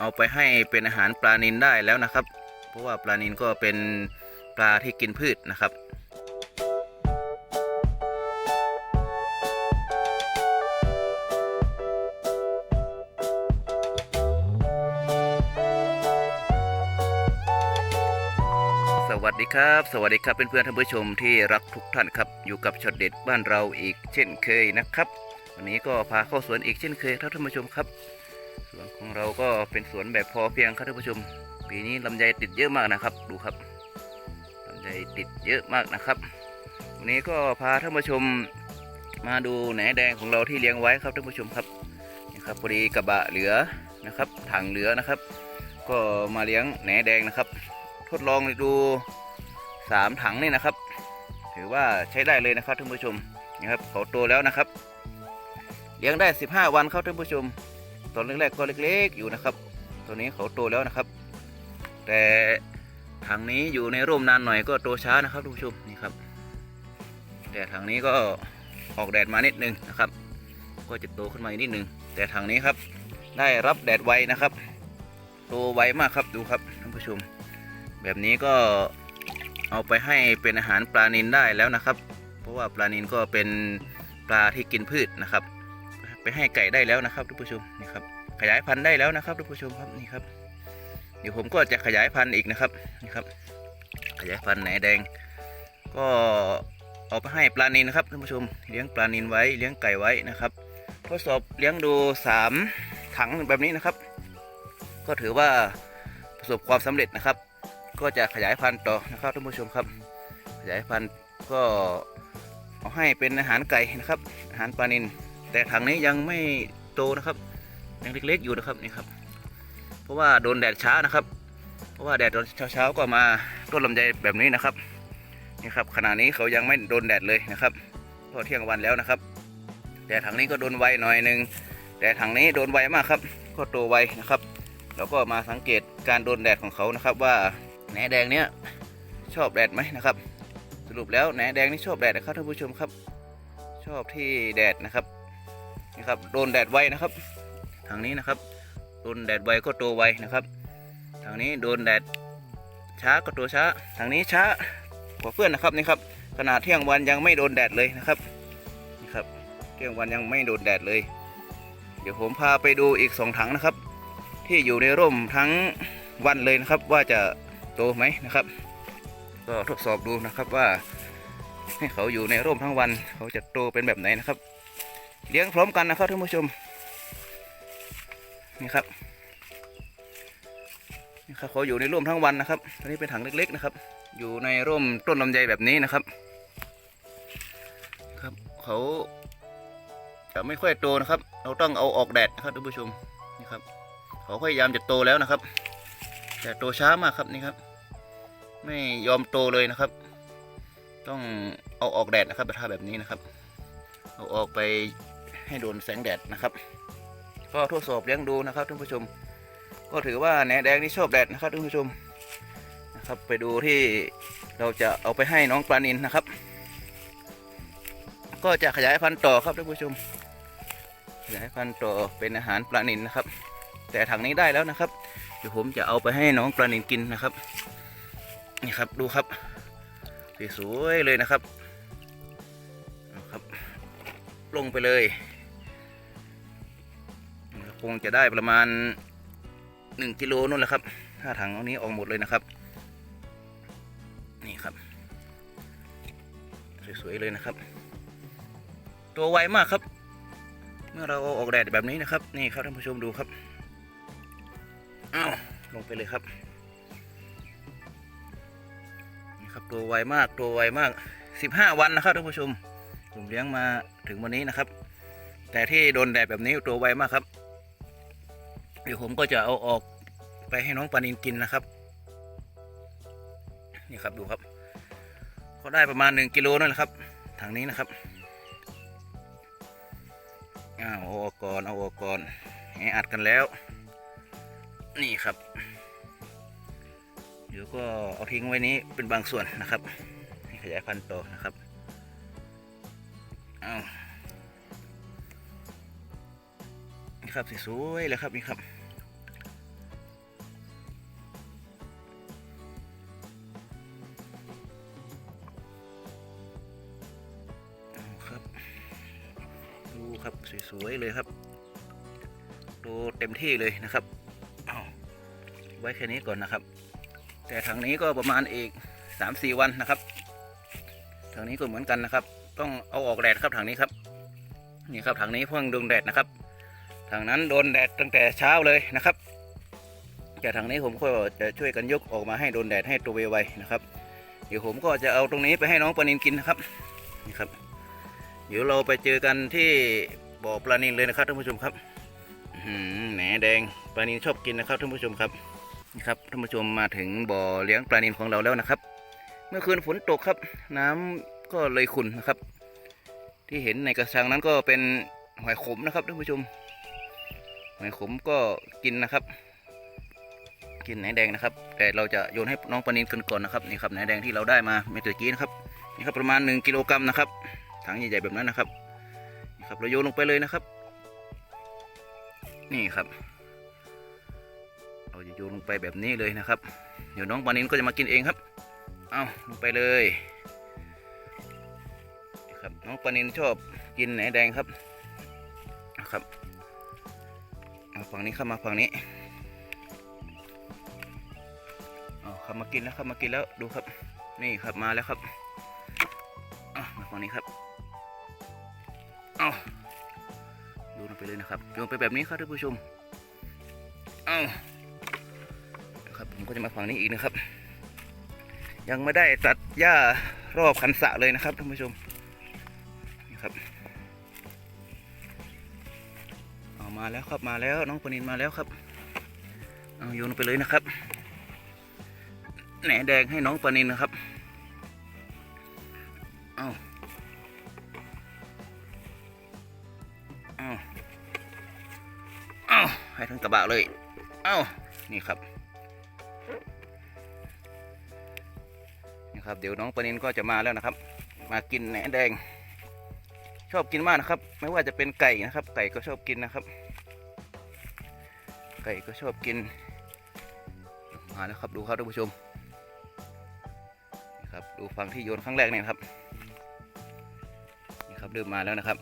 เอาไปให้เป็นอาหารปลานินได้แล้วนะครับ เพราะว่าปลานินก็เป็นปลาที่กินพืชนะครับสวัสดีครับ สวัสดีครับเพื่อนๆท่านผู้ชมที่รักทุกท่านครับ อยู่กับช็อตเด็ดบ้านเราอีกเช่นเคยนะครับ วันนี้ก็พาเข้าสวนอีกเช่นเคยครับท่านผู้ชมครับ สวนของเราก็เป็นสวนแบบพอเพียงครับท่านผู้ชม ปีนี้ลำไยติดเยอะมากนะครับ ดูครับลำไยติดเยอะมากนะครับ วันนี้ก็พาท่านผู้ชมมาดูแหนแดงของเราที่เลี้ยงไว้ครับท่านผู้ชมครับนี่ครับพอดีกระบะเหลือนะครับถังเหลือนะครับ ก็มาเลี้ยงแหนแดงนะครับ ทดลองดูสามถังนี่นะครับ ถือว่าใช้ได้เลยนะครับท่านผู้ชมนะครับเขาโตแล้วนะครับ เลี้ยงได้ 15 วันครับท่านผู้ชม ตอนแรกๆก็เล็ก ๆ อยู่นะครับ ตัวนี้เขาโตแล้วนะครับ แต่ถังนี้อยู่ในร่มนานหน่อยก็โตช้านะครับท่านผู้ชมนี่ครับ แต่ถังนี้ก็ออกแดดมานิดนึงนะครับ ก็จะโตขึ้นมาอีกนิดนึง แต่ถังนี้ครับได้รับแดดไวนะครับโตไวมากครับดูครับท่านผู้ชม แบบนี้ก็เอาไปให้เป็นอาหารปลานินได้แล้วนะครับ เพราะว่าปลานินก็เป็นปลาที่กินพืชนะครับ ไปให้ไก่ได้แล้วนะครับทุกผู้ชมนี่ครับขยายพันธุ์ได้แล้วนะครับทุกผู้ชมครับนี่ครับ เดี๋ยวผมก็จะขยายพันธุ์อีกนะครับนี่ครับ ขยายพันธุ์ไหนแดง ก็เอาไปให้ปลานินนะครับท่านผู้ชม เลี้ยงปลานินไว้เลี้ยงไก่ไว้นะครับทดสอบเลี้ยงดูสามถังแบบนี้นะครับ ก็ถือว่าประสบความสำเร็จนะครับ ก็จะขยายพันธุ์ต่อนะครับท่านผู้ชมครับ ขยายพันธุ์ก็เอาให้เป็นอาหารไก่นะครับ อาหารปลานิน แต่ถังนี้ยังไม่โตนะครับยังเล็กๆอยู่นะครับนี่ครับ เพราะว่าโดนแดดช้านะครับ เพราะว่าแดดตอนเช้าๆก็มาต้นลำไยแบบนี้นะครับนี่ครับขณะนี้เขายังไม่โดนแดดเลยนะครับก็เที่ยงวันแล้วนะครับ แต่ถังนี้ก็โดนไวหน่อยหนึ่งแต่ถังนี้โดนไวมากครับ ก็โตไวนะครับเราก็มาสังเกตการโดนแดดของเขานะครับ ว่าแหนแดงเนี้ยชอบแดดไหมนะครับ สรุปแล้วแหนแดงนี่ชอบแดดนะครับท่านผู้ชมครับ ชอบที่แดดนะครับ นี่ครับโดนแดดไวนะครับทางนี้นะครับโดนแดดไวก็โตไวนะครับ ทางนี้โดนแดดช้าก็โตช้า ทางนี้ช้ากว่าเพื่อนนะครับนี่ครับขนาดเที่ยงวันยังไม่โดนแดดเลยนะครับนี่ครับเที่ยงวันยังไม่โดนแดดเลย เดี๋ยวผมพาไปดูอีกสองถังนะครับ ที่อยู่ในร่มทั้งวันเลยนะครับว่าจะโตไหมนะครับ ก็ทดสอบดูนะครับว่าให้เขาอยู่ในร่มทั้งวันเขาจะโตเป็นแบบไหนนะครับ เลี้ยงพร้อมกันนะครับท่านผู้ชมนี่ครับนี่ครับเขาอยู่ในร่มทั้งวันนะครับอันนี้เป็นถังเล็กๆนะครับ อยู่ในร่มต้นลำไยแบบนี้นะครับ ครับเขาจะไม่ค่อยโตนะครับ เราต้องเอาออกแดดนะครับท่านผู้ชมนี่ครับเขาพยายามจะโตแล้วนะครับ แต่โตช้ามากครับนี่ครับ ไม่ยอมโตเลยนะครับ ต้องเอาออกแดดนะครับถ้าแบบนี้นะครับ เอาออกไป ให้โดนแสงแดดนะครับก็ทดสอบเลี้ยงดูนะครับท่านผู้ชม ก็ถือว่าแหนแดงนี่ชอบแดดนะครับท่านผู้ชมนะครับไปดูที่เราจะเอาไปให้น้องปลานินนะครับ ก็จะขยายพันธุ์ต่อครับท่านผู้ชม ขยายพันธุ์ต่อเป็นอาหารปลานินนะครับ แต่ถังนี้ได้แล้วนะครับเดี๋ยวผมจะเอาไปให้น้องปลานินกินนะครับนี่ครับดูครับสวยๆเลยนะครับนะครับ ลงไปเลย คงจะได้ประมาณหนึ่งกิโลนู่นแหละครับถ้าถังเอานี้ออกหมดเลยนะครับ นี่ครับ สวยๆเลยนะครับ ตัวไวมากครับ เมื่อเราอาออกแดดแบบนี้นะครับ นี่ครับท่านผู้ชมดูครับอ้าวลงไปเลยครับนี่ครับตัวไวมากตัวไวมาก 15 วันนะครับท่านผู้ชมผมเลี้ยงมาถึงวันนี้นะครับ แต่ที่โดนแดดแบบนี้ตัวไวมากครับ เดี๋ยวผมก็จะเอาออกไปให้น้องปานินกินนะครับ นี่ครับดูครับก็ได้ประมาณ1กิโลนั่นแหละครับทางนี้นะครับอ้าวเอาออกก่อนเอาออกก่อนแหอัดกันแล้ว นี่ครับ เดี๋ยวก็เอาทิ้งไว้นี้เป็นบางส่วนนะครับให้ขยายพันธุ์ต่อนะครับเอาี่ครับสวยๆเลยครับนี่ครับครับดูครับสวยเลยครับดูเต็มที่เลยนะครับไว้แค่นี้ก่อนนะครับ แต่ทางนี้ก็ประมาณอีกสามสี่วันนะครับทางนี้ก็เหมือนกันนะครับ ต้องเอาออกแดดครับถังนี้ครับนี่ครับถังนี้เพิ่งดวงแดดนะครับ ทางนั้นโดนแดดตั้งแต่เช้าเลยนะครับแต่ทางนี้ผมก็จะช่วยกันยกออกมาให้โดนแดดให้ตัวไวๆนะครับ เดี๋ยวผมก็จะเอาตรงนี้ไปให้น้องปลานินกินนะครับนี่ครับ เดี๋ยวเราไปเจอกันที่บ่อปลานินเลยนะครับท่านผู้ชมครับหือแหนแดงปลานินชอบกินนะครับท่านผู้ชมครับนี่ครับท่านผู้ชมมาถึงบ่อเลี้ยงปลานินของเราแล้วนะครับ เมื่อคืนฝนตกครับ น้ำก็เลยขุ่นนะครับ ที่เห็นในกระชังนั้นก็เป็นหอยขมนะครับท่านผู้ชม หอยขมก็กินนะครับ กินไหนแดงนะครับ แต่เราจะโยนให้น้องปนินกันก่อนนะครับนี่ครับไหนแดงที่เราได้มาเมื่อตะกี้นะครับนี่ครับประมาณ 1กิโลกรัมนะครับถังใหญ่ๆแบบนั้นนะครับนี่ครับเราโยนลงไปเลยนะครับ นี่ครับ เราจะโยนลงไปแบบนี้เลยนะครับ เดี๋ยวน้องปนินก็จะมากินเองครับ เอาลงไปเลยนี่ครับน้องปนินชอบกินไหนแดงครับนะครับ ฝั่งนี้เข้ามาฝั่งนี้เอเข้ามากินแล้วเข้ามากินแล้วดูครับ นี่ครับมาแล้วครับเอมาฝั่งนี้ครับเอาโยนลงไปเลยนะครับโยนไปแบบนี้ครับท่านผู้ชมเอาครับผมก็จะมาฝั่งนี้อีกนะครับ ยังไม่ได้ตัดหญ้ารอบคันสระเลยนะครับท่านผู้ชมนี่ครับ มาแล้วครับมาแล้วน้องปนินมาแล้วครับเอาโยนลงไปเลยนะครับแหนแดงให้น้องปนินนะครับเอาเอาเอาให้ทั้งกระบะเลยเอานี่ครับนะครับเดี๋ยวน้องปนินก็จะมาแล้วนะครับ มากินแหนแดงชอบกินมากนะครับ ไม่ว่าจะเป็นไก่นะครับ ไก่ก็ชอบกินนะครับ ไก่ก็ชอบกิน มาแล้วครับดูครับท่านผู้ชมครับดูฟังที่โยนครั้งแรกเนี่ยครับนี่ครับเริ่มมาแล้วนะครับ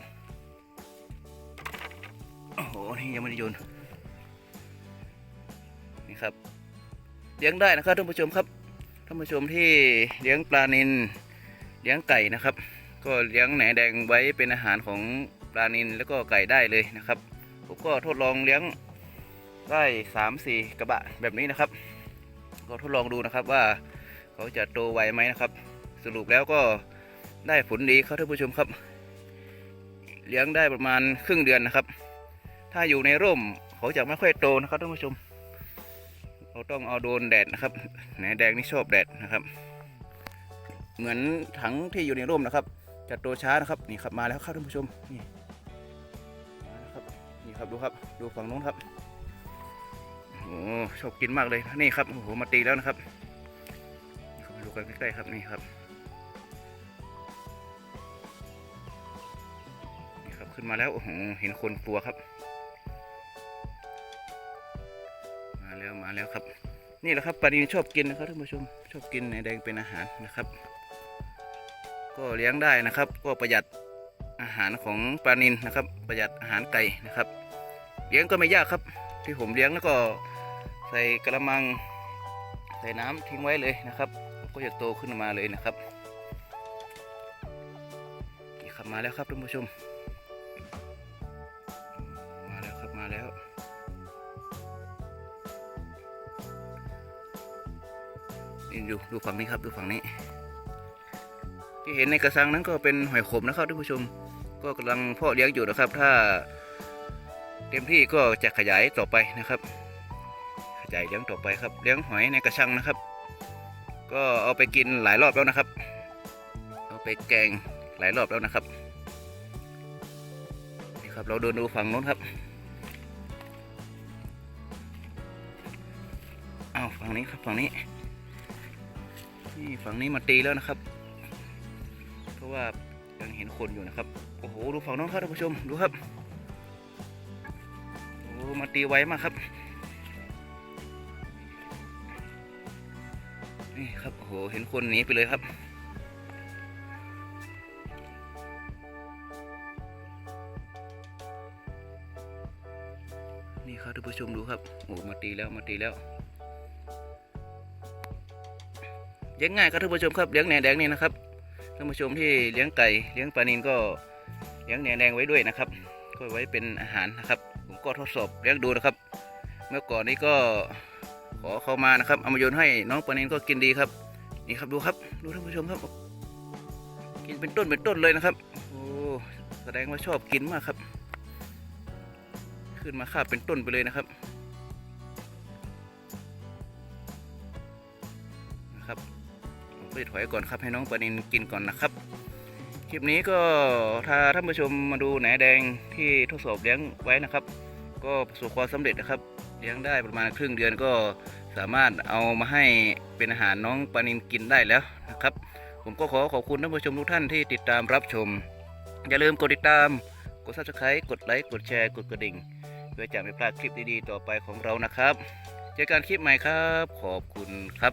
โอ้โหนี่ยังไม่ได้โยนนี่ครับเลี้ยงได้นะครับท่านผู้ชมครับท่านผู้ชมที่เลี้ยงปลานินเลี้ยงไก่นะครับ ก็เลี้ยงแหนแดงไว้เป็นอาหารของปลานินแล้วก็ไก่ได้เลยนะครับผมก็ทดลองเลี้ยง ได้สามสี่กระบะแบบนี้นะครับ ก็ทดลองดูนะครับว่าเขาจะโตไวไหมนะครับ สรุปแล้วก็ได้ผลดีครับท่านผู้ชมครับ เลี้ยงได้ประมาณครึ่งเดือนนะครับ ถ้าอยู่ในร่มเขาจะไม่ค่อยโตนะครับท่านผู้ชม เราต้องเอาโดนแดดนะครับแหนแดงนี่ชอบแดดนะครับ เหมือนถังที่อยู่ในร่มนะครับ จะโตช้านะครับนี่ครับมาแล้วครับท่านผู้ชมนี่มาแล้วครับนี่ครับดูครับดูฝั่งนู้นครับ โอ้โชอบกินมากเลยนี่ครับโอ้โหมาตีแล้วนะครับนี่ครับมาดูกันใกล้ๆครับนี่ครับนี่ครับขึ้นมาแล้วโอ้โหเห็นคนกลัวครับ มาแล้วมาแล้วครับ นี่แหละครับปลาดินชอบกินนะครับท่านผู้ชมชอบกินในแดงเป็นอาหารนะครับ ก็เลี้ยงได้นะครับ ก็ประหยัดอาหารของปลานินนะครับ ประหยัดอาหารไก่นะครับ เลี้ยงก็ไม่ยากครับ ที่ผมเลี้ยงแล้วก็ ใส่กระมัง ใส่น้ำทิ้งไว้เลยนะครับ ก็จะโตขึ้นมาเลยนะครับนี่ครับมาแล้วครับท่านผู้ชม มาแล้วครับมาแล้ว นี่ดูดูฝั่งนี้ครับดูฝั่งนี้ ที่เห็นในกระชังนั้นก็เป็นหอยขมนะครับท่านผู้ชม ก็กำลังเพาะเลี้ยงอยู่นะครับ ถ้าเต็มที่ก็จะขยายต่อไปนะครับ ขยายเลี้ยงต่อไปครับ เลี้ยงหอยในกระชังนะครับ ก็เอาไปกินหลายรอบแล้วนะครับ เอาไปแกงหลายรอบแล้วนะครับนี่ครับเราเดินดูฝั่งโน้นครับอ้าวฝั่งนี้ครับฝั่งนี้นี่ฝั่งนี้มาตีแล้วนะครับ เพราะว่ายังเห็นคนอยู่นะครับโอ้โหดูฝั่งน้องครับท่านผู้ชมดูครับโอ้มาตีไวมากครับ นี่ครับโหเห็นคนหนีไปเลยครับนี่ครับท่านผู้ชมดูครับโอ้มาตีแล้วมาตีแล้วเลี้ยงง่ายครับท่านผู้ชมครับเลี้ยงแหนแดงนี่นะครับท่านผู้ชมที่เลี้ยงไก่เลี้ยงปลานิลก็เลี้ยงแหนแดงไว้ด้วยนะครับ ก็ไว้เป็นอาหารนะครับ ผมก็ทดสอบเลี้ยงดูนะครับ เมื่อก่อนนี้ก็ ขอเข้ามานะครับเอามาโยนให้น้องปลานินก็กินดีครับ นี่ครับดูครับดูท่านผู้ชมครับ กินเป็นต้นเป็นต้นเลยนะครับ โอ้แสดงว่าชอบกินมากครับ ขึ้นมาคาบเป็นต้นไปเลยนะครับนะครับผมก็จะถอยก่อนครับให้น้องปลานินกินก่อนนะครับคลิปนี้ก็ถ้าท่านผู้ชมมาดูแหนแดงที่ทดสอบเลี้ยงไว้นะครับ ก็ประสบความสำเร็จนะครับ เลี้ยงได้ประมาณครึ่งเดือนก็สามารถเอามาให้เป็นอาหารน้องปลานินกินได้แล้วนะครับ ผมก็ขอขอบคุณท่านผู้ชมทุกท่านที่ติดตามรับชม อย่าลืมกดติดตาม กด subscribe กดไลค์ กดแชร์ กดกระดิ่ง เพื่อจะไม่พลาดคลิปดีๆ ต่อไปของเรานะครับ เจอกันคลิปใหม่ครับ ขอบคุณครับ